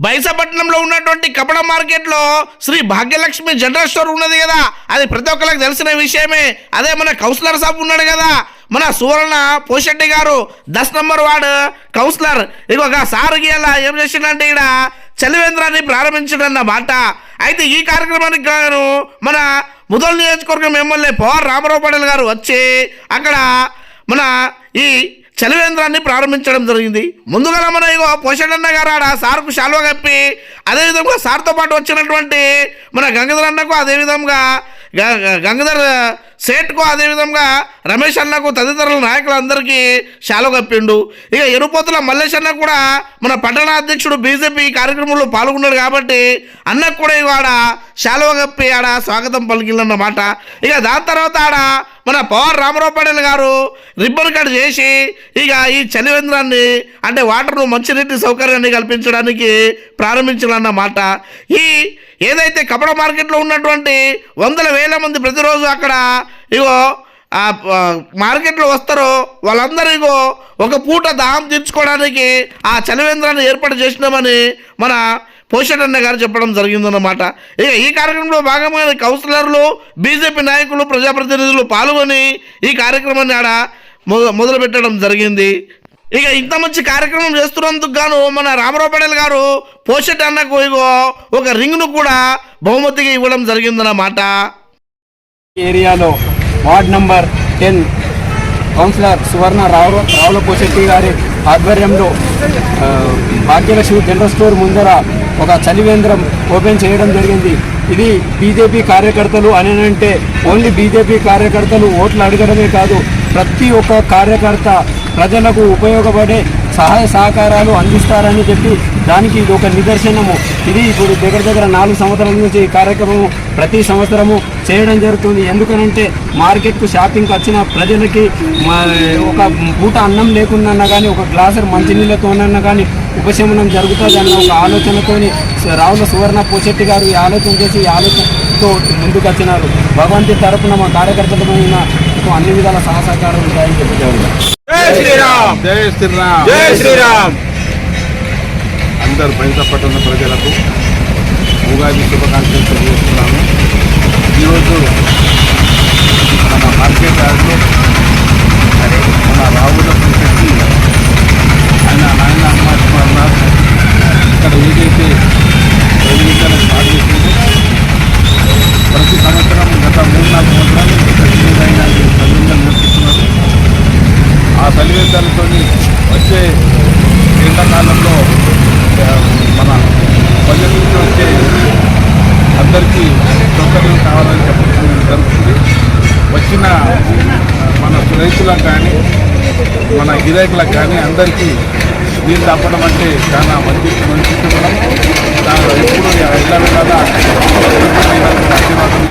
బైసపట్నంలో ఉన్నటువంటి కపడ మార్కెట్లో Shri Bhagyalakshmi general store ఉన్నది కదా. అది ప్రతి ఒక్కరికి తెలిసిన విషయమే. అదే మన కౌన్సిలర్ సాబ్ ఉన్నాడు కదా. మన సువర్ణ పోషెట్టి గారు దస్ నంబర్ వార్డు కౌన్సిలర్. ఇక ఒక సారుకి అలా ఏం చేసిందంటే ఇక్కడ చలివేంద్రాన్ని ప్రారంభించడన్న మాట. అయితే ఈ కార్యక్రమానికి గాను మన ముదల్ నియోజకవర్గం ఎమ్మెల్యే పవర్ రామారావు పటేల్ గారు వచ్చి అక్కడ మన ఈ చలివేంద్రాన్ని ప్రారంభించడం జరిగింది. ముందుగా మన ఇగో పోషణన్న గారు ఆడ సార్కు శాలువ కప్పి అదేవిధంగా సార్తో పాటు వచ్చినటువంటి మన గంగాధర్ అన్నకు అదేవిధంగా గ- గంగాధర్ సేట్కు అదేవిధంగా రమేష్ అన్నకు తదితరుల నాయకులందరికీ శాలువ కప్పిండు. ఇక ఎరుపోతుల మల్లేష్ అన్న కూడా మన పట్టణ అధ్యక్షుడు బీజేపీ కార్యక్రమంలో పాల్గొన్నాడు కాబట్టి అన్నకు కూడా ఇవాడ ఆడ శాలువ కప్పి ఆడ స్వాగతం పలికిందన్నమాట ఇక దాని తర్వాత ఆడ మన పవర్ రామారావు పటేల్ గారు రిబ్బన్ కట్ చేసి ఇక ఈ చలివేంద్రాన్ని అంటే వాటర్ను మంచినీటి సౌకర్యాన్ని కల్పించడానికి ప్రారంభించాలన్నమాట ఈ ఏదైతే కపడ మార్కెట్లో ఉన్నటువంటి వందల వేల మంది ప్రతిరోజు అక్కడ ఇగో ఆ మార్కెట్లో వస్తారో వాళ్ళందరికో ఒక పూట దాహం తీర్చుకోవడానికి ఆ చలివేంద్రాన్ని ఏర్పాటు చేసినామని మన పోషణన్న గారు చెప్పడం జరిగిందన్నమాట. ఇక ఈ కార్యక్రమంలో భాగంగా కౌన్సిలర్లు బీజేపీ నాయకులు ప్రజాప్రతినిధులు పాల్గొని ఈ కార్యక్రమాన్ని ఆడ మొ- మొదలు పెట్టడం జరిగింది. ఇక ఇంత మంచి కార్యక్రమం చేస్తున్నందుకు గాను మన రామారావు పటేల్ గారు పోషట్ అన్నకు ఇగో ఒక రింగ్ను కూడా బహుమతిగా ఇవ్వడం జరిగిందన్నమాట. ఏరియాలో ward number ten. Councillor Suvarna Rao Ravulaposetti గారి ఆధ్వర్యంలో భాగ్యలక్ష్మి జనరల్ స్టోర్ ముందర ఒక చలివేంద్రం ఓపెన్ చేయడం జరిగింది. ఇది బీజేపీ కార్యకర్తలు అని అంటే ఓన్లీ బీజేపీ కార్యకర్తలు ఓట్లు అడగడమే కాదు ప్రతి ఒక్క కార్యకర్త ప్రజలకు ఉపయోగపడే సహాయ సహకారాలు అందిస్తారని చెప్పి దానికి ఇది ఒక నిదర్శనము. ఇది ఇప్పుడు దగ్గర దగ్గర నాలుగు సంవత్సరాల నుంచి ఈ కార్యక్రమం ప్రతి సంవత్సరము చేయడం జరుగుతుంది. ఎందుకనంటే మార్కెట్కు షాపింగ్కి వచ్చిన ప్రజలకి మా- ఒక పూట అన్నం లేకున్నా కానీ ఒక గ్లాసర్ మంచినీళ్ళతోనన్నా కానీ ఉపశమనం జరుగుతుంది అన్న ఒక ఆలోచనతోని రావుల సువర్ణ పోశెట్టి గారు ఈ ఆలోచన చేసి ఈ ఆలోచనతో ముందుకు వచ్చినారు భగవంతుడి తరపున మా కార్యకర్తలమైన అన్ని విధాల సహసహకారం ఉంటాయని చెప్పి శ్రీరామ్. జై శ్రీరామ్. జై శ్రీరామ్. అందరు బయటపడుతున్న ప్రజలకు ఉగాది శుభాకాంక్షలు తెలియజేస్తున్నాను. ఈరోజు ఆ వచ్చే ఎండాకాలంలో మన ప్రజల నుంచి వచ్చే అందరికీ సౌకర్యం కావాలని చెప్పడం జరుగుతుంది. వచ్చిన మన రైతులకు కానీ మన గిరాకులకు కానీ అందరికీ నీళ్ళు తప్పడం అంటే చాలా మంచి మంచి మనం ఎప్పుడు ఇళ్ళ వెళ్ళాలా